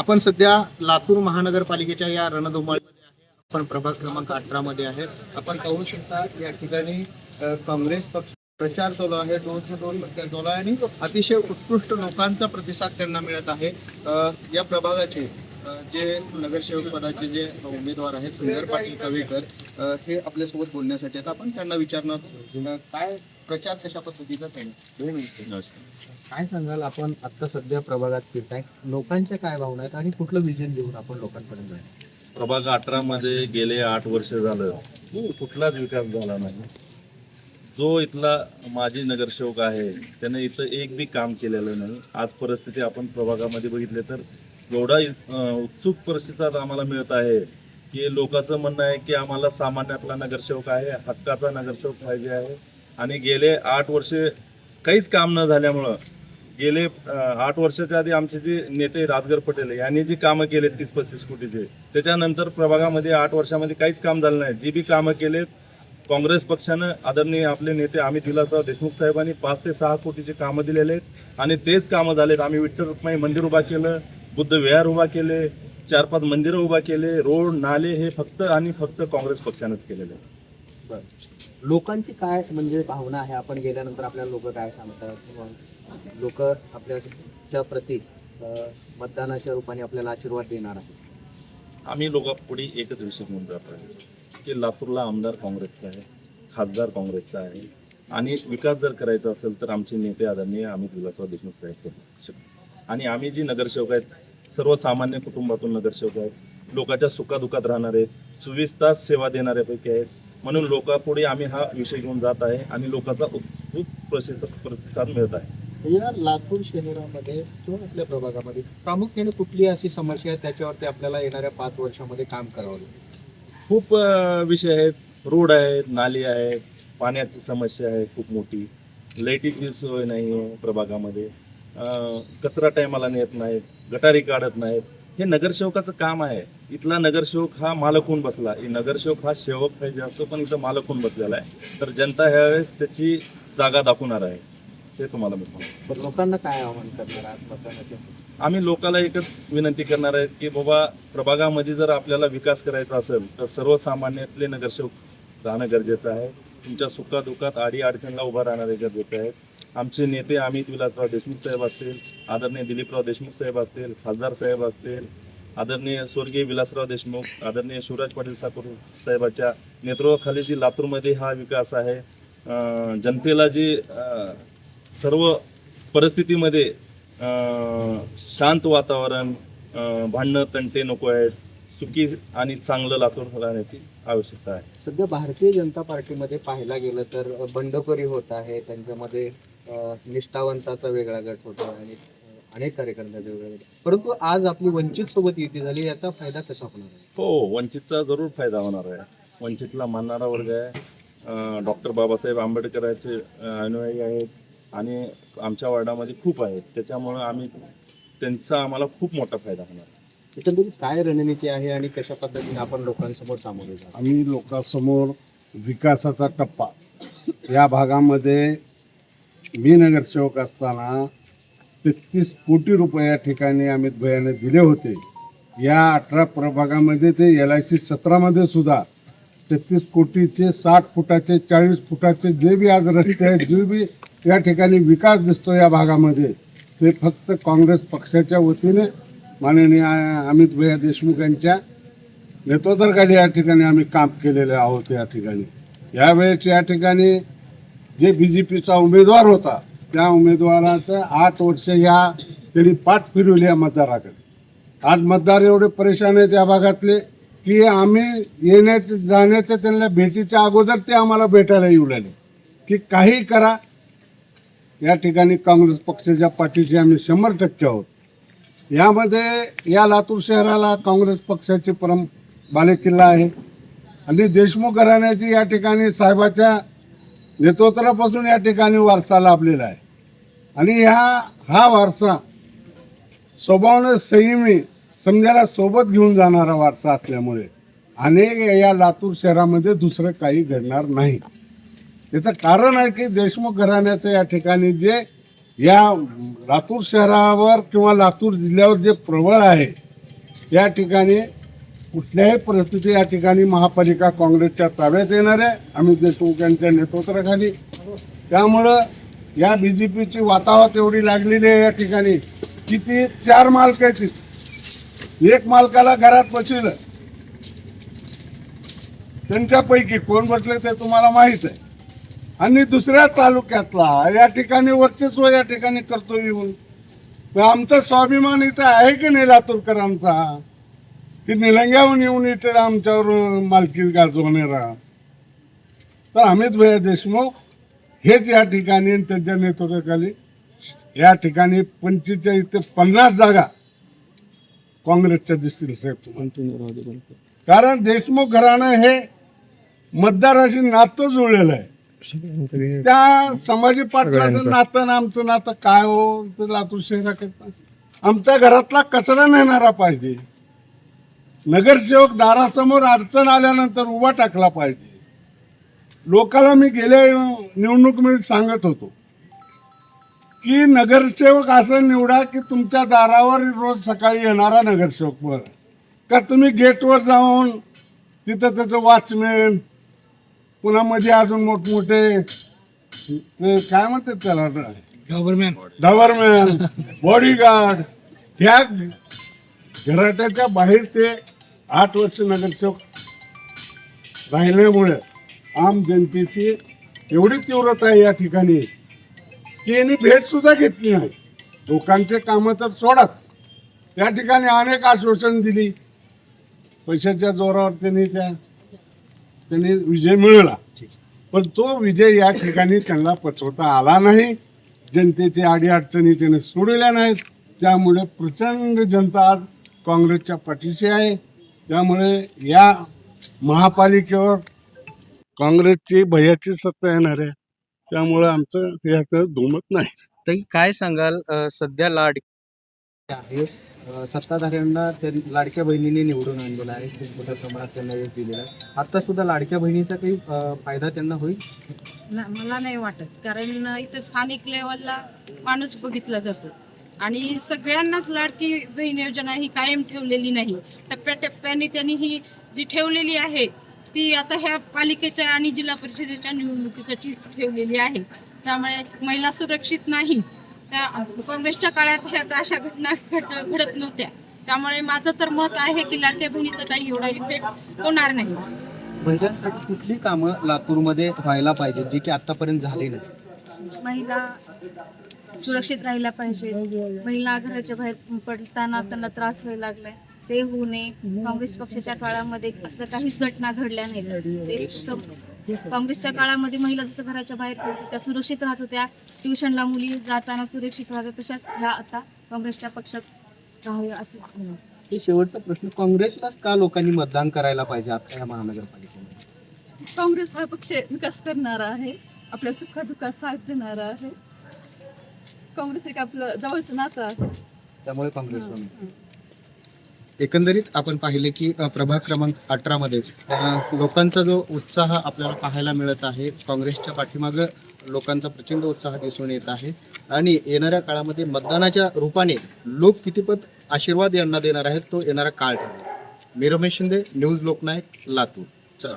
आपण सध्या लातूर महानगरपालिकेच्या या रणधुमाळीमध्ये आहे. आपण प्रभाग क्रमांक अठरा मध्ये आहे. आपण पाहू शकता या ठिकाणी काँग्रेस पक्ष प्रचार चालू आहे. दोनशे दोन चालू आहे आणि अतिशय उत्कृष्ट लोकांचा प्रतिसाद त्यांना मिळत आहे. या प्रभागाचे जे नगरसेवक पदाचे जे उमेदवार आहेत सुंदर पाटील कवेकर हे आपल्यासोबत बोलण्यासाठी आहेत. आपण त्यांना विचारणार काय प्रचार कशा पद्धतीचा त्यांनी? काय सांगाल? आपण आता सध्या प्रभागात फिरताय लोकांच्या काय भावना आहेत आणि कुठलं विजन देऊन आपण लोकांपर्यंत प्रभाग अठरा मध्ये गेले आठ वर्ष झालं. हो, कुठलाच विकास झाला नाही. जो इथला माजी नगरसेवक आहे त्याने इथं एक बी काम केलेलं नाही. आज परिस्थिती आपण प्रभागामध्ये बघितले तर एवढा उत्सुक प्रतिसाद आम्हाला मिळत आहे की लोकांचं म्हणणं आहे की आम्हाला सामान्यातला नगरसेवक आहे हक्काचा नगरसेवक पाहिजे आहे. आणि गेले आठ वर्षे काहीच काम न झाल्यामुळं गेले आठ वर्षाच्या आधी आमचे जे नेते राजगर पटेल यांनी जी कामं केले तीस पस्तीस कोटीचे त्याच्यानंतर प्रभागामध्ये आठ वर्षामध्ये काहीच काम झालं नाही. जी बी कामं केलेत काँग्रेस पक्षानं आदरणीय आपले नेते आम्ही दिलासराव देशमुख साहेबांनी पाच ते सहा कोटीचे कामं दिलेले आहेत. आणि तेच कामं झालेत. आम्ही विठ्ठल रुक्माई मंदिर उभा केलं बुद्ध विहार उभा केले चार पाच मंदिरं उभा केले रोड नाले हे फक्त आणि फक्त काँग्रेस पक्षानंच केलेले आहेत. लोकांची काय म्हणजे भावना आहे? आपण गेल्यानंतर आपल्याला लोक काय सांगतात? लोक आपल्याच्या प्रती मतदानाच्या रूपाने आपल्याला आशीर्वाद देणार आहेत. आम्ही लोकांपुढे एकच विषय घेऊन जात आहे की लातूरला आमदार काँग्रेसचा आहे खासदार काँग्रेसचा आहे आणि विकास जर करायचा असेल तर आमचे नेते आदरणीय अमित विलासराव देशमुख साहेब करू आणि आम्ही जी नगरसेवक आहेत सर्वसामान्य कुटुंबातून नगरसेवक आहेत लोकांच्या सुखादुखात राहणारे आहेत चोवीस तास सेवा देणाऱ्यापैकी आहेत म्हणून लोकांपुढे आम्ही हा विषय घेऊन जात आहे आणि लोकांचा उत्स्फूर्त प्रतिसाद प्रतिसाद मिळत आहे. या लातूर शहरामध्ये किंवा आपल्या प्रभागामध्ये प्रामुख्याने कुठली अशी समस्या आहे? त्याच्यावरती आपल्याला येणाऱ्या पाच वर्षामध्ये काम करावं लागेल. खूप अ, विषय आहेत. रोड आहेत नाली आहेत पाण्याची समस्या आहे खूप मोठी. लाईटीची सोय नाही आहे प्रभागामध्ये. अ, कचरा टायमाला नेत नाहीत गटारी काढत नाहीत. हे नगरसेवकाचं काम आहे. इथला नगरसेवक हा मालक होऊन बसला. ही नगरसेवक हा सेवक आहे जास्त पण इथं मालक होऊन बसलेला आहे. तर जनता ह्यावेळेस त्याची जागा दाखवणार आहे. ते तुम्हाला मी सांगतो. तर लोकांना काय आव्हान करणार आहात? मतदानाच्या आम्ही लोकांना एकच विनंती करणार आहे की बाबा प्रभागामध्ये जर आपल्याला विकास करायचा असेल तर सर्वसामान्यातले नगरसेवक राहणं गरजेचं आहे. तुमच्या सुखादुखात आडी अडचणला उभा राहणारे गरजेचे आहेत. आमचे नेते अमित विलासराव देशमुख साहेब असतील आदरणीय दिलीपराव देशमुख साहेब असतील खासदार साहेब असतील आदरणीय स्वर्गीय विलासराव देशमुख आदरणीय शिवराज पाटील ठाकूर साहेबाच्या नेतृत्वाखाली जी लातूरमध्ये हा विकास आहे जनतेला जी सर्व परिस्थितीमध्ये शांत वातावरण भांडणं तंटे नको आहेत. सुखी आणि चांगलं लातूर राहण्याची आवश्यकता आहे. सध्या भारतीय जनता पार्टीमध्ये पाहायला गेलं तर बंडखोरी होत आहे. त्यांच्यामध्ये निष्ठावंताचा वेगळा गट होता आणि अनेक कार्यकर्त्यांचा वेगळा गट. परंतु आज आपली वंचित सोबत युती झाली याचा फायदा कसा होणार आहे? हो वंचितचा जरूर फायदा होणार आहे. वंचितला मानणारा वर्ग आहे. डॉक्टर बाबासाहेब आंबेडकरांचे अनुयायी आहेत. आणि आमच्या वार्डामध्ये खूप आहेत. त्याच्यामुळं आम्ही त्यांचा आम्हाला खूप मोठा फायदा होणार. आहे. एकंदरीत काय रणनीती आहे आणि कशा पद्धतीने आपण लोकांसमोर सामोरे आम्ही लोकांसमोर विकासाचा टप्पा. या भागामध्ये मी नगरसेवक असताना तेहतीस कोटी रुपये या ठिकाणी अमित भैयाने दिले होते. या अठरा प्रभागामध्ये ते एल आय सी सतरामध्ये सुद्धा तेहतीस कोटीचे साठ फुटाचे चाळीस फुटाचे जे बी आज रस्ते आहेत जे बी या ठिकाणी विकास दिसतो या भागामध्ये. ते फक्त काँग्रेस पक्षाच्या वतीने माननीय अमित भैया देशमुख यांच्या नेतृत्वाखाली या ठिकाणी आम्ही काम केलेले आहोत या ठिकाणी. यावेळेस या ठिकाणी जे बी जे पीचा उमेदवार होता त्या उमेदवाराचं आठ वर्ष या त्यांनी पाठ फिरवली या मतदाराकडे. आज मतदार एवढे परेशान आहेत या भागातले की आम्ही येण्याच्या जाण्याच्या त्यांना भेटीच्या अगोदर ते आम्हाला भेटायला येऊ लागले. की काही करा या ठिकाणी काँग्रेस पक्षाच्या पाठीशी आम्ही शंभर टक्के आहोत. यामध्ये या लातूर शहराला काँग्रेस पक्षाची परम बालेकिल्ला आहे. आणि देशमुख घराण्याची या ठिकाणी साहेबाच्या नेतृत्वापासून या ठिकाणी वारसा लाभलेला आहे. आणि ह्या हा वारसा स्वभावानं संयमी समजायला सोबत घेऊन जाणारा वारसा असल्यामुळे अनेक या लातूर शहरामध्ये दुसरं काही घडणार नाही. त्याचं कारण आहे की देशमुख घराण्याचं या ठिकाणी जे या लातूर शहरावर किंवा लातूर जिल्ह्यावर जे प्रबळ आहे या ठिकाणी कुठल्याही परिस्थिती या ठिकाणी महापालिका काँग्रेसच्या ताब्यात येणार आहे. अमित देशमुख यांच्या नेतृत्वाखाली. त्यामुळं या बी जे पीची वातावरण एवढी लागलेली आहे या ठिकाणी किती चार मालक आहेत एक मालकाला घरात बसविलं. त्यांच्यापैकी कोण बसले ते तुम्हाला माहीत आहे. आणि दुसऱ्या तालुक्यातला या ठिकाणी वर्चस्व या ठिकाणी करतो येऊन. आमचा स्वाभिमान इथं आहे की नाही लातूरकरांचा? की निलंग्याहून येऊन इथे आमच्यावर मालकी गाजवणारा तर अमित भैया देशमुख हेच या ठिकाणी त्यांच्या नेतृत्वाखाली या ठिकाणी पंचेचाळीस ते पन्नास जागा काँग्रेसच्या दिसतील साहेब. कारण देशमुख घराणं हे मतदाराशी नातं जुळलेलं आहे. त्या संभाजी पाटलाचं नातं आणि आमचं नातं काय हो ते लातूर शहराकरता आमच्या घरातला कचरा नेणारा पाहिजे. नगरसेवक दारासमोर अडचण आल्यानंतर उभा टाकला पाहिजे. लोकांना मी गेल्या निवडणुकीमध्ये सांगत होतो की नगरसेवक असं निवडा की तुमच्या दारावर रोज सकाळी येणारा नगरसेवक बरं. का तुम्ही गेटवर जाऊन तिथं त्याचं वॉचमॅन पुन्हा मध्ये अजून मोठमोठे काय म्हणतात त्याला? गव्हर्नमेंट. Government bodyguard. ह्या घराट्याच्या बाहेर ते आठ वर्ष नगरसेवक राहिल्यामुळे आम जनतेची एवढी तीव्रता आहे या ठिकाणी की यांनी भेट सुद्धा घेतली नाही. लोकांचे कामं तर सोडाच त्या ठिकाणी अनेक आश्वासन दिली. पैशाच्या जोरावर त्यांनी त्या त्यांनी विजय मिळवला. पण तो विजय या ठिकाणी त्यांना पचवता आला नाही. जनतेचे अडीअडचणी त्याने सोडवल्या नाहीत. त्यामुळे प्रचंड जनता आज काँग्रेसच्या पाठीशी आहे. त्यामुळे या महापालिकेवर काँग्रेसची भयाची सत्ता येणार आहे. त्यामुळे आमचं याचं दुमत नाही. ताई काय सांगाल? सध्या लाड आहे सत्ताधाऱ्यांना त्या लाडक्या बहिणीने निवडून आणलेला आहे. खूप मोठ्या प्रमाणात त्यांना यश दिलेला आहे. आता सुद्धा लाडक्या बहिणीचा काही अ, फायदा त्यांना होईल? ना- मला नाही वाटत. कारण इथं स्थानिक लेवलला माणूस बघितला जातो. आणि सगळ्यांनाच लाडकी बहीण योजना ही कायम ठेवलेली नाही. टप्प्याटप्प्याने त्यांनी ही जी ठेवलेली आहे ती आता ह्या पालिकेच्या आणि जिल्हा परिषदेच्या निवडणुकीसाठी ठेवलेली आहे. त्यामुळे महिला सुरक्षित नाही. त्या काँग्रेसच्या काळात ह्या अशा घटना घड घडत नव्हत्या. त्यामुळे माझं तर मत आहे की लाडक्या बहिणीचा काही एवढा इफेक्ट होणार नाही. महिलांसाठी कुठली कामं लातूरमध्ये व्हायला पाहिजे जी की आतापर्यंत झाली नाही? महिला सुरक्षित राहायला पाहिजे. महिला घराच्या बाहेर पडताना त्यांना त्रास व्हायला लागलाय. ते होऊ नये. काँग्रेस पक्षाच्या काळामध्ये असल्या काहीच घटना घडल्या नाहीत. ते सम- काँग्रेसच्या काळामध्ये महिला जसं घराच्या बाहेर पडत त्या सुरक्षित राहत होत्या ट्युशनला मुली जाताना सुरक्षित राहतात तशाच ह्या आता काँग्रेसच्या पक्षात राहाव्या असं हे शेवटचा प्रश्न काँग्रेसलाच का लोकांनी मतदान करायला पाहिजे आता या महानगरपालिकेमध्ये? काँग्रेस हा पक्ष विकास करणारा आहे आपल्या सुखादुखात साथ देणारा आहे. काँग्रेस एक आपलं जवळचं नातं आहे. त्यामुळे काँग्रेस एकंदरीत आपण पाहिले की प्रभाग क्रमांक अठरामध्ये लोकांचा जो उत्साह आपल्याला पाहायला मिळत आहे काँग्रेसच्या पाठीमागं लोकांचा प्रचंड उत्साह दिसून येत आहे. आणि येणाऱ्या काळामध्ये मतदानाच्या रूपाने लोक कितीपत आशीर्वाद यांना देणार आहेत तो येणारा काळ ठरवेल मी रमेश शिंदे न्यूज लोकनायक लातूर. चला.